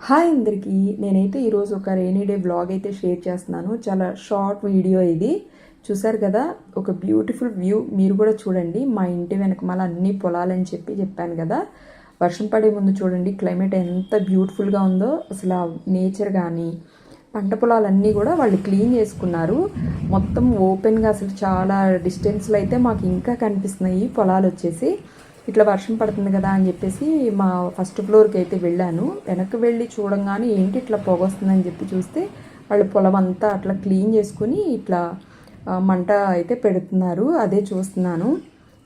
Hi అందరికీ. నేనైతే ఈరోజు ఒక రెయినీ డే వ్లాగ్ అయితే షేర్ చేస్తున్నాను. చాలా షార్ట్ వీడియో ఇది. చూసారు కదా? ఒక బ్యూటిఫుల్ వ్యూ మీరు కూడా చూడండి. మా ఇంటి వెనకమాల అన్ని పొలాలని చెప్పి చెప్పాను కదా? వర్షం పడే ముందు చూడండి. క్లైమేట్ ఎంత బ్యూటిఫుల్గా ఉందో. అసలు ఆ నేచర్ కానీ పంట పొలాలన్నీ కూడా వాళ్ళు క్లీన్ చేసుకున్నారు. మొత్తం ఓపెన్గా అసలు చాలా డిస్టెన్స్లో అయితే మాకు ఇంకా కనిపిస్తున్నాయి పొలాలు వచ్చేసి. ఇట్లా వర్షం పడుతుంది కదా అని చెప్పేసి మా ఫస్ట్ ఫ్లోర్కి అయితే వెళ్ళాను. వెనక్కి వెళ్ళి చూడంగానే ఏంటి ఇట్లా పొగ వస్తుందని చెప్పి చూస్తే వాళ్ళు పొలం అంతా అట్లా క్లీన్ చేసుకుని ఇట్లా మంట అయితే పెడుతున్నారు. అదే చూస్తున్నాను.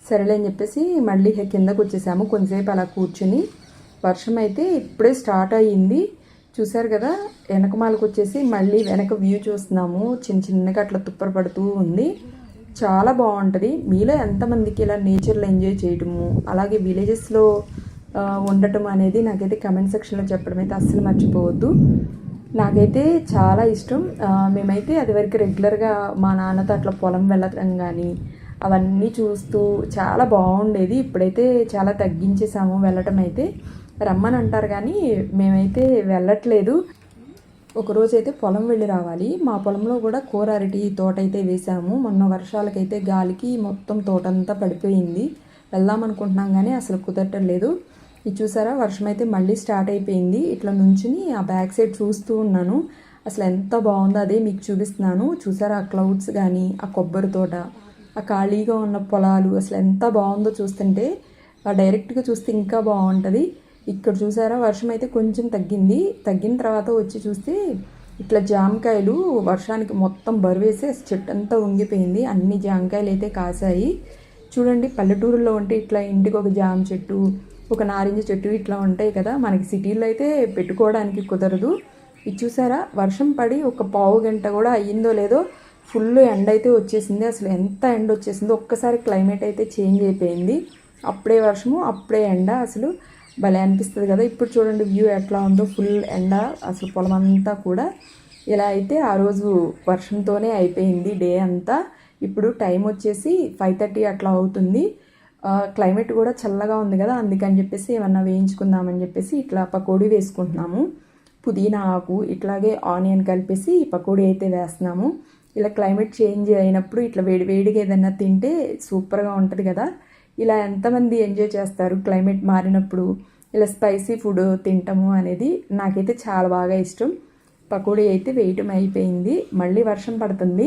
సరేలే అని చెప్పేసి మళ్ళీ కిందకు వచ్చేసాము. కొంతసేపు అలా కూర్చుని వర్షం అయితే ఇప్పుడే స్టార్ట్ అయ్యింది. చూశారు కదా వెనకమాలకు వచ్చేసి మళ్ళీ వెనక వ్యూ చూస్తున్నాము. చిన్న చిన్నగా అట్లా తుప్పర పడుతూ ఉంది. చాలా బాగుంటుంది. మీలో ఎంతమందికి ఇలా నేచర్లో ఎంజాయ్ చేయడము అలాగే విలేజెస్లో ఉండటం అనేది నాకైతే కమెంట్ సెక్షన్లో చెప్పడం అయితే అస్సలు మర్చిపోవద్దు. నాకైతే చాలా ఇష్టం. మేమైతే అది వరకు రెగ్యులర్గా మా నాన్నతో అట్లా పొలం వెళ్ళటం కానీ అవన్నీ చూస్తూ చాలా బాగుండేది. ఇప్పుడైతే చాలా తగ్గించేసాము వెళ్ళటం అయితే. రమ్మని అంటారు కానీ మేమైతే వెళ్ళట్లేదు. ఒకరోజు అయితే పొలం వెళ్ళి రావాలి. మా పొలంలో కూడా కూర అరటి తోట అయితే వేసాము. మొన్న వర్షాలకైతే గాలికి మొత్తం తోట అంతా పడిపోయింది. వెళ్దాం అనుకుంటున్నాం కానీ అసలు కుదరటం లేదు. ఇది చూసారా వర్షం అయితే మళ్ళీ స్టార్ట్ అయిపోయింది. ఇట్లా నుంచుని ఆ బ్యాక్ సైడ్ చూస్తూ ఉన్నాను. అసలు ఎంత బాగుందో అదే మీకు చూపిస్తున్నాను. చూసారా ఆ క్లౌడ్స్ కానీ ఆ కొబ్బరి తోట ఆ ఖాళీగా ఉన్న పొలాలు అసలు ఎంత బాగుందో చూస్తుంటే ఆ డైరెక్ట్గా చూస్తే ఇంకా బాగుంటుంది. ఇక్కడ చూసారా? వర్షం అయితే కొంచెం తగ్గింది. తగ్గిన తర్వాత వచ్చి చూస్తే ఇట్లా జామకాయలు వర్షానికి మొత్తం బరువేసి చెట్టు అంతా ఉంగిపోయింది. అన్ని జామకాయలు అయితే కాసాయి చూడండి పల్లెటూరులో ఉంటే ఇట్లా ఇంటికి ఒక జామ చెట్టు ఒక నారింజ చెట్టు ఇట్లా ఉంటాయి కదా. మనకి సిటీలో అయితే పెట్టుకోవడానికి కుదరదు. ఇది చూసారా? వర్షం పడి ఒక పావు గంట కూడా అయ్యిందో లేదో ఫుల్ ఎండ అయితే వచ్చేసింది. అసలు ఎంత ఎండ వచ్చేసిందో ఒక్కసారి క్లైమేట్ అయితే చేంజ్ అయిపోయింది. అప్పుడే వర్షము అప్పుడే ఎండ. అసలు భలే అనిపిస్తుంది కదా. ఇప్పుడు చూడండి వ్యూ ఎట్లా ఉందో ఫుల్ ఎండ అసలు పొలం అంతా కూడా. ఇలా అయితే ఆ రోజు వర్షంతోనే అయిపోయింది డే అంతా. ఇప్పుడు టైం వచ్చేసి ఫైవ్ థర్టీ అట్లా అవుతుంది. క్లైమేట్ కూడా చల్లగా ఉంది కదా అందుకని చెప్పేసి ఏమన్నా వేయించుకుందామని చెప్పేసి ఇట్లా పకోడీ వేసుకుంటున్నాము. పుదీనా ఆకు ఇట్లాగే ఆనియన్ కలిపేసి పకోడీ అయితే వేస్తున్నాము. ఇలా క్లైమేట్ చేంజ్ అయినప్పుడు ఇట్లా వేడి వేడిగా ఏదైనా తింటే సూపర్గా ఉంటుంది కదా. ఇలా ఎంతమంది ఎంజాయ్ చేస్తారు క్లైమేట్ మారినప్పుడు? ఇలా స్పైసీ ఫుడ్ తింటాము అనేది నాకైతే చాలా బాగా ఇష్టం. పకోడీ అయితే వేయటం అయిపోయింది. మళ్ళీ వర్షం పడుతుంది.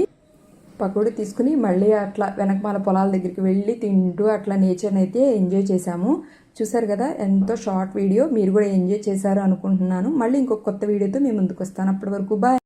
పకోడీ తీసుకుని మళ్ళీ అట్లా వెనకమాల పొలాల దగ్గరికి వెళ్ళి తింటూ అట్లా నేచర్ని అయితే ఎంజాయ్ చేశాము. చూసారు కదా ఎంతో షార్ట్ వీడియో. మీరు కూడా ఎంజాయ్ చేశారు అనుకుంటున్నాను. మళ్ళీ ఇంకొక కొత్త వీడియోతో మేము ముందుకు వస్తాను. అప్పటి వరకు బాయ్.